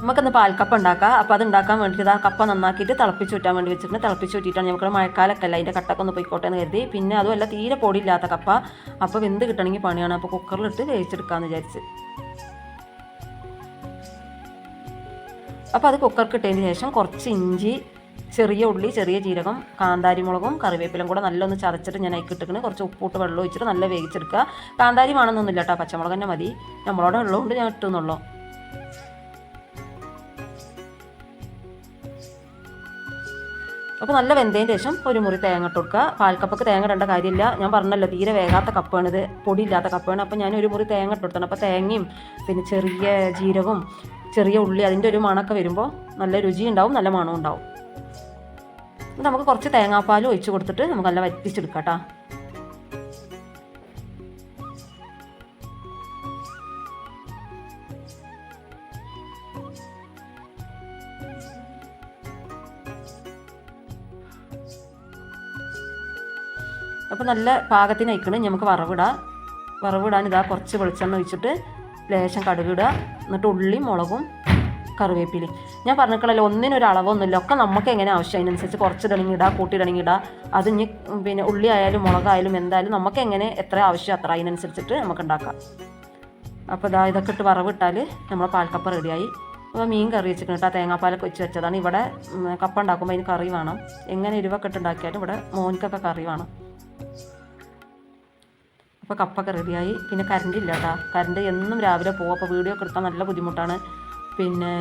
നമുക്കിന്ന് പാൽക്കപ്പ ഉണ്ടാക്കാം. അപ്പോൾ അത് ഉണ്ടാക്കാൻ വേണ്ടിയിട്ട് ആ കപ്പ നന്നാക്കിയിട്ട് തിളപ്പിച്ച് ചുറ്റാൻ വേണ്ടി വെച്ചിട്ടുണ്ട്. തിളപ്പിച്ച് ചുറ്റിയിട്ടാണ് നമുക്ക് മഴക്കാലൊക്കെ അല്ല? അതിന്റെ കട്ടൊക്കെ ഒന്ന് പോയിക്കോട്ടെ എന്ന് കരുതി. പിന്നെ അതുമല്ല തീരെ പൊടിയില്ലാത്ത കപ്പ. അപ്പോൾ വെന്ത് കിട്ടണമെങ്കിൽ പണിയാണ്. അപ്പോൾ കുക്കറിലിട്ട് വേവിച്ചെടുക്കാമെന്ന് വിചാരിച്ച്. അപ്പോൾ അത് കുക്കർക്ക് ഇട്ടതിന് ശേഷം കുറച്ച് ഇഞ്ചി ചെറിയ ഉള്ളി ചെറിയ ജീരകം കാന്താരി മുളകും കറിവേപ്പിലും കൂടെ നല്ലൊന്ന് ചതച്ചിട്ട് ഞാൻ അതിൽ കുറച്ച് ഉപ്പിട്ട് വെള്ളം ഒഴിച്ചിട്ട് നല്ല വേവിച്ചെടുക്കുക. കാന്താരി വേണമെന്നൊന്നുമില്ല കേട്ടോ. പച്ചമുളക് തന്നെ മതി. നമ്മളോട് ഉള്ളതുകൊണ്ട് ഞാൻ ഇട്ടുന്നുള്ളൂ. അപ്പോൾ നല്ല വെന്തതിന് ശേഷം ഒരു മുറി തേങ്ങ ഇട്ട് കൊടുക്കുക. പാൽക്കപ്പൊക്കെ തേങ്ങ ഇടേണ്ട കാര്യമില്ല. ഞാൻ പറഞ്ഞല്ലോ തീരെ വേകാത്ത കപ്പാണിത് പൊടിയില്ലാത്ത കപ്പാണ്. അപ്പോൾ ഞാൻ ഒരു മുറി തേങ്ങ ഇട്ട് കൊടുത്തണം. അപ്പോൾ തേങ്ങയും പിന്നെ ചെറിയ ജീരകവും ചെറിയ ഉള്ളി അതിന്റെ ഒരു മണമൊക്കെ വരുമ്പോൾ നല്ല രുചി ഉണ്ടാവും നല്ല മണവും ഉണ്ടാവും. നമുക്ക് കുറച്ച് തേങ്ങാപ്പാൽ ഒഴിച്ച് കൊടുത്തിട്ട് നമുക്ക് നല്ല വറ്റിച്ചെടുക്കാം കേട്ടോ. അപ്പോൾ നല്ല പാകത്തിന് അയക്കണം. നമുക്ക് വറവിടാം. വറവിടാൻ ഇതാ കുറച്ച് വെളിച്ചെണ്ണ ഒഴിച്ചിട്ട് ലേശം കടുകിടുക. എന്നിട്ട് ഉള്ളിയും മുളകും കറിവേപ്പിലയും. ഞാൻ പറഞ്ഞിട്ടുള്ളല്ലോ ഒന്നിനൊരു അളവൊന്നുമില്ല. ഒക്കെ നമുക്ക് എങ്ങനെ ആവശ്യം? അതിനനുസരിച്ച് കുറച്ചിടണമെങ്കിൽ ഇടാം കൂട്ടിയിടണമെങ്കിൽ ഇടാം. അത് ഇനി പിന്നെ ഉള്ളി ആയാലും മുളകായാലും എന്തായാലും നമുക്ക് എങ്ങനെ എത്ര ആവശ്യം അത്ര അതിനനുസരിച്ചിട്ട് നമുക്ക് ഉണ്ടാക്കാം. അപ്പോൾ ഇതാ ഇതൊക്കെ ഇട്ട് വറവിട്ടാൽ നമ്മളെ പാൽക്കപ്പ റെഡിയായി. അപ്പോൾ മീൻ കറി വെച്ചിട്ട് കേട്ടോ. തേങ്ങാപ്പാലൊക്കെ വെച്ച് വെച്ചതാണ്. ഇവിടെ കപ്പ ഉണ്ടാക്കുമ്പോൾ അതിന് കറി വേണം. എങ്ങനെ എരിവൊക്കെ ഇട്ട് ഉണ്ടാക്കിയാലും ഇവിടെ മോനിക്കൊക്കെ കറി വേണം. അപ്പോൾ കപ്പൊക്കെ റെഡിയായി. പിന്നെ കറണ്ട് ഇല്ല കേട്ടോ കറണ്ട് എന്നും രാവിലെ പോകും അപ്പോൾ വീഡിയോ ഒക്കെ എടുത്താൽ നല്ല ബുദ്ധിമുട്ടാണ്. പിന്നെ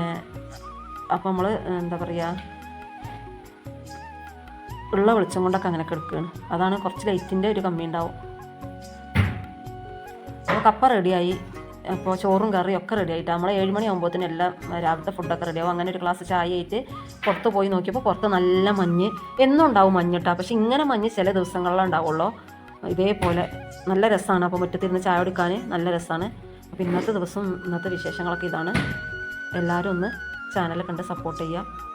അപ്പോൾ നമ്മൾ എന്താ പറയുക ഉള്ള വെളിച്ചം കൊണ്ടൊക്കെ അങ്ങനെ കിടക്കുകയാണ് അതാണ് കുറച്ച് ലൈറ്റിന്റെ ഒരു കമ്മി ഉണ്ടാവും. അപ്പോൾ കപ്പ റെഡിയായി അപ്പോൾ ചോറും കറിയും ഒക്കെ റെഡി ആയിട്ട്. നമ്മൾ ഏഴ് മണി ആകുമ്പോഴത്തേനും എല്ലാം രാവിലത്തെ ഫുഡൊക്കെ റെഡിയാവും അങ്ങനെ ഒരു ഗ്ലാസ് ചായ ആയിട്ട് പുറത്ത് പോയി നോക്കിയപ്പോൾ പുറത്ത് നല്ല മഞ്ഞ്. എന്നും ഉണ്ടാവും മഞ്ഞിട്ടാ. പക്ഷേ ഇങ്ങനെ മഞ്ഞ് ചില ദിവസങ്ങളിലേ ഉണ്ടാവുള്ളൂ. ഇതേപോലെ നല്ല രസമാണ് അപ്പോൾ മുറ്റത്തിരുന്ന് ചായ കുടിക്കാൻ നല്ല രസമാണ് അപ്പോൾ ഇന്നത്തെ ദിവസം ഇന്നത്തെ വിശേഷങ്ങളൊക്കെ ഇതാണ്. എല്ലാവരും ഒന്ന് ചാനൽ കണ്ട് സപ്പോർട്ട് ചെയ്യുക